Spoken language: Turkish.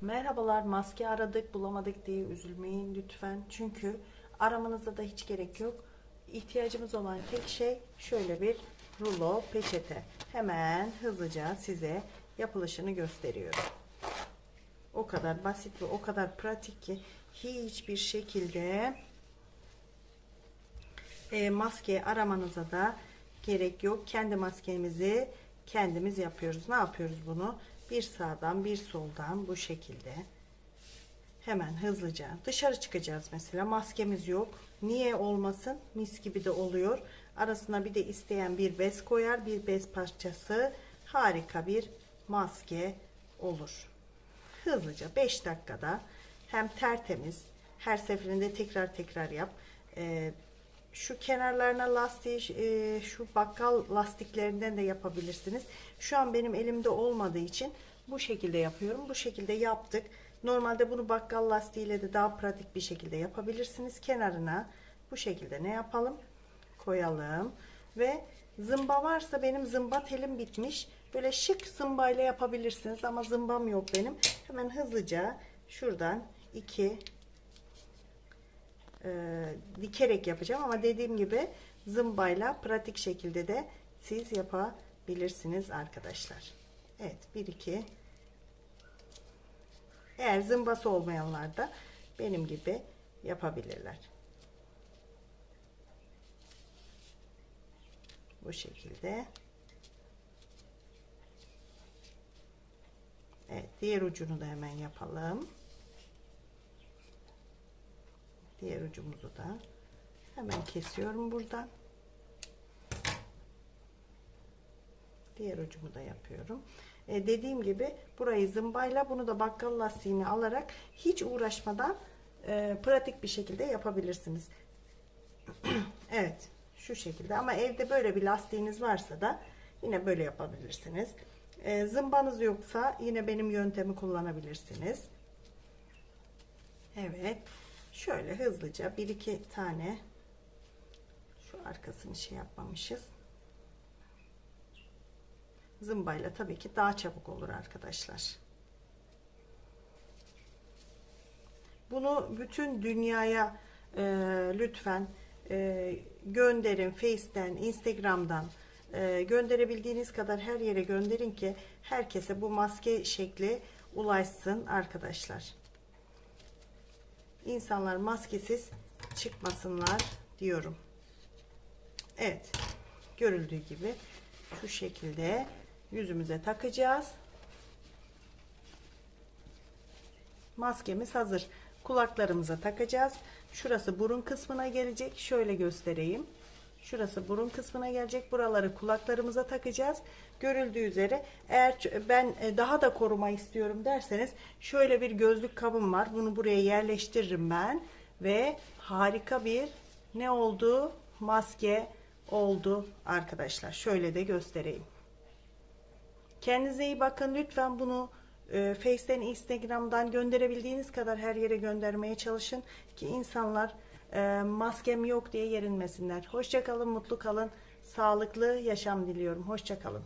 Merhabalar maske aradık bulamadık diye üzülmeyin lütfen. Çünkü aramanıza da hiç gerek yok. İhtiyacımız olan tek şey şöyle bir rulo peçete. Hemen hızlıca size yapılışını gösteriyorum. O kadar basit ve o kadar pratik ki hiçbir şekilde e, maske aramanıza da gerek yok. Kendi maskemizi kendimiz yapıyoruz. Ne yapıyoruz bunu? Bir sağdan bir soldan bu şekilde. Hemen hızlıca dışarı çıkacağız mesela. Maskemiz yok. Niye olmasın? Mis gibi de oluyor. Arasına bir de isteyen bir bez koyar. Bir bez parçası. Harika bir maske olur. Hızlıca 5 dakikada hem tertemiz her seferinde tekrar tekrar yap. Ee, şu kenarlarına lastiği e, şu bakkal lastiklerinden de yapabilirsiniz. Şu an benim elimde olmadığı için bu şekilde yapıyorum. Bu şekilde yaptık. Normalde bunu bakkal lastiğiyle de daha pratik bir şekilde yapabilirsiniz. Kenarına bu şekilde ne yapalım? Koyalım ve zımba varsa benim zımba telim bitmiş. Böyle şık zımbayla yapabilirsiniz ama zımbam yok benim. Hemen hızlıca şuradan iki e, dikerek yapacağım ama dediğim gibi zımbayla pratik şekilde de siz yapabilirsiniz arkadaşlar. Evet 1 2 eğer zımbası olmayanlar da benim gibi yapabilirler. Bu şekilde. Evet, diğer ucunu da hemen yapalım. Diğer ucumuzu da hemen kesiyorum buradan. Diğer ucumu da yapıyorum. Ee, dediğim gibi burayı zımbayla bunu da bakkal lastiğini alarak hiç uğraşmadan e, pratik bir şekilde yapabilirsiniz. evet şu şekilde ama evde böyle bir lastiğiniz varsa da yine böyle yapabilirsiniz. E, zımbanız yoksa yine benim yöntemi kullanabilirsiniz. Evet. Şöyle hızlıca bir iki tane şu arkasını şey yapmamışız. Zımbayla tabii ki daha çabuk olur arkadaşlar. Bunu bütün dünyaya e, lütfen e, gönderin. Face'ten, Instagram'dan e, gönderebildiğiniz kadar her yere gönderin ki herkese bu maske şekli ulaşsın arkadaşlar. İnsanlar maskesiz çıkmasınlar diyorum. Evet. Görüldüğü gibi şu şekilde yüzümüze takacağız. Maskemiz hazır. Kulaklarımıza takacağız. Şurası burun kısmına gelecek. Şöyle göstereyim. Şurası burun kısmına gelecek. Buraları kulaklarımıza takacağız. Görüldüğü üzere eğer ben e, daha da koruma istiyorum derseniz şöyle bir gözlük kabım var. Bunu buraya yerleştiririm ben ve harika bir ne oldu? Maske oldu arkadaşlar. Şöyle de göstereyim. Kendinize iyi bakın. Lütfen bunu e, Face'ten, Instagram'dan gönderebildiğiniz kadar her yere göndermeye çalışın ki insanlar e, maskem yok diye yerinmesinler. Hoşça kalın, mutlu kalın, sağlıklı yaşam diliyorum. Hoşça kalın.